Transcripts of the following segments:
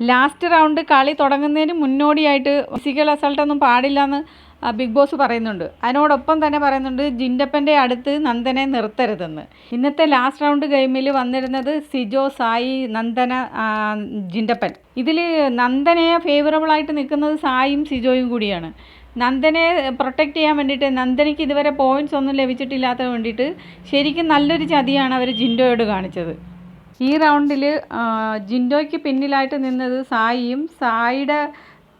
Last round കളി തുടങ്ങുന്നതിന് മുന്നോടിയായിട്ട് ഫിസിക്കൽ അസൾട്ടൊന്നും പാടില്ല എന്ന് ബിഗ് ബോസ് പറയുന്നുണ്ട്. അതിനോടൊപ്പം തന്നെ പറയുന്നുണ്ട് ജിൻഡപ്പന്റെ അടുത്ത് നന്ദനെ നിർത്തരുതെന്ന്. ഇന്നത്തെ ലാസ്റ്റ് റൗണ്ട് ഗെയിമിൽ വന്നിരുന്നത് സിജോ സായി നന്ദന ജിൻഡപ്പൻ. ഇതിൽ നന്ദനെ ഫേവറബിളായിട്ട് നിൽക്കുന്നത് സായിയും സിജോയും കൂടിയാണ്. നന്ദനെ പ്രൊട്ടക്റ്റ് ചെയ്യാൻ വേണ്ടിയിട്ട് നന്ദനയ്ക്ക് ഇതുവരെ പോയിന്റ്സ് ഒന്നും ലഭിച്ചിട്ടില്ലാത്ത വേണ്ടിയിട്ട് ശരിക്കും നല്ലൊരു ചതിയാണ് അവർ ജിൻഡോയോട് കാണിച്ചത്. ഈ റൗണ്ടിൽ ജിൻഡോയ്ക്ക് പിന്നിലായിട്ട് നിന്നത് സായിയും സായിയുടെ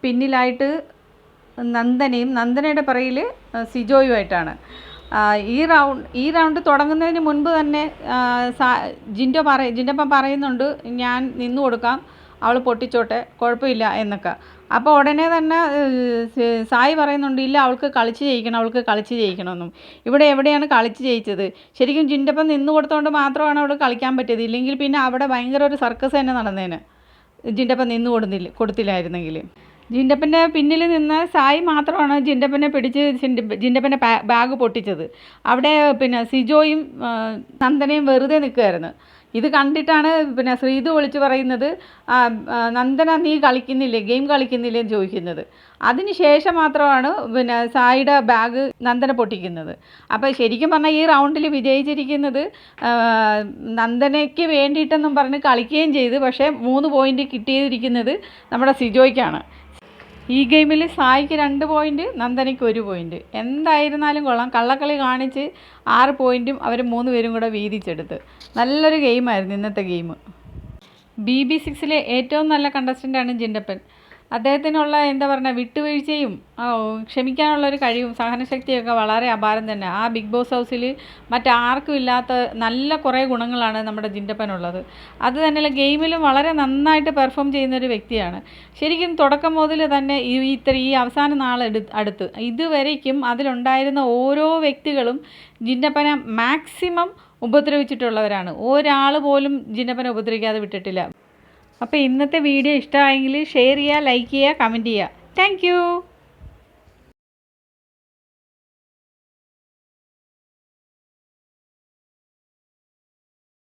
പിന്നിലായിട്ട് നന്ദനയും നന്ദനയുടെ പറയിൽ സിജോയുമായിട്ടാണ്. ഈ റൗണ്ട് ഈ റൗണ്ട് തുടങ്ങുന്നതിന് മുൻപ് തന്നെ ജിൻഡോ പറ ജിൻഡപ്പ പറയുന്നുണ്ട് ഞാൻ നിന്നു കൊടുക്കാം. അവൾ പൊട്ടിച്ചോട്ടെ കുഴപ്പമില്ല എന്നൊക്കെ. അപ്പോൾ ഉടനെ തന്നെ സായി പറയുന്നുണ്ട് ഇല്ല അവൾക്ക് കളിച്ച് ജയിക്കണം അവൾക്ക് കളിച്ച് ജയിക്കണമെന്നും. ഇവിടെ എവിടെയാണ് കളിച്ച് ജയിച്ചത്? ശരിക്കും ജിൻഡപ്പൻ നിന്ന് കൊടുത്തോണ്ട് മാത്രമാണ് അവിടെ കളിക്കാൻ പറ്റിയത്. ഇല്ലെങ്കിൽ പിന്നെ അവിടെ ഭയങ്കര ഒരു സർക്കസ് തന്നെ നടന്നേന്. ജിൻഡപ്പൻ നിന്ന് കൊടുത്തില്ല കൊടുത്തില്ലായിരുന്നെങ്കിൽ ജിൻഡപ്പന്റെ പിന്നിൽ നിന്ന് സായി മാത്രമാണ് ജിൻഡപ്പനെ പിടിച്ച് ജിൻഡപ്പന്റെ ബാഗ് പൊട്ടിച്ചത്. അവിടെ പിന്നെ സിജോയും നന്ദനയും വെറുതെ നിൽക്കുമായിരുന്നു ഇത് കണ്ടിട്ടാണ് പിന്നെ ശ്രീതു വിളിച്ച് പറയുന്നത് നന്ദന നീ കളിക്കുന്നില്ലേ ഗെയിം കളിക്കുന്നില്ലേ എന്ന് ചോദിക്കുന്നത്. അതിന് ശേഷം മാത്രമാണ് പിന്നെ സായിയുടെ ബാഗ് നന്ദന പൊട്ടിക്കുന്നത്. അപ്പോൾ ശരിക്കും പറഞ്ഞാൽ ഈ റൗണ്ടിൽ വിജയിച്ചിരിക്കുന്നത് നന്ദനയ്ക്ക് വേണ്ടിയിട്ടെന്നും പറഞ്ഞ് കളിക്കുകയും ചെയ്ത്. പക്ഷേ മൂന്ന് പോയിന്റ് കിട്ടിയിരിക്കുന്നത് നമ്മുടെ സിജോയ്ക്കാണ്. ഈ ഗെയിമിൽ സായിക്ക് രണ്ട് പോയിന്റ് നന്ദനയ്ക്ക് ഒരു പോയിന്റ്. എന്തായിരുന്നാലും കൊള്ളാം. കള്ളക്കളി കാണിച്ച് ആറ് പോയിന്റും അവർ മൂന്ന് പേരും കൂടെ വീതിച്ചെടുത്ത്. നല്ലൊരു ഗെയിമായിരുന്നു ഇന്നത്തെ ഗെയിം. ബി ബി സിക്സിലെ ഏറ്റവും നല്ല കണ്ടസ്റ്റന്റാണ് ജിൻഡപ്പൻ. അദ്ദേഹത്തിനുള്ള എന്താ പറയുക വിട്ടുവീഴ്ചയും ക്ഷമിക്കാനുള്ള ഒരു കഴിവും സഹനശക്തിയൊക്കെ വളരെ അപാരം തന്നെ. ആ ബിഗ് ബോസ് ഹൗസിൽ മറ്റാർക്കും ഇല്ലാത്ത നല്ല കുറേ ഗുണങ്ങളാണ് നമ്മുടെ ജിൻഡപ്പനുള്ളത്. അത് തന്നെയല്ല ഗെയിമിലും വളരെ നന്നായിട്ട് പെർഫോം ചെയ്യുന്ന ഒരു വ്യക്തിയാണ്. ശരിക്കും തുടക്കം മുതൽ തന്നെ ഈ ഇത്ര ഈ അവസാന നാളെടു അടുത്ത് ഇതുവരേക്കും അതിലുണ്ടായിരുന്ന ഓരോ വ്യക്തികളും ജിൻഡപ്പനെ മാക്സിമം ഉപദ്രവിച്ചിട്ടുള്ളവരാണ്. ഒരാൾ പോലും ജിൻഡപ്പനെ ഉപദ്രവിക്കാതെ വിട്ടിട്ടില്ല. അപ്പോൾ ഇന്നത്തെ വീഡിയോ ഇഷ്ടമായെങ്കിൽ ഷെയർ ചെയ്യുക ലൈക്ക് ചെയ്യുക കമന്റ് ചെയ്യുക. താങ്ക്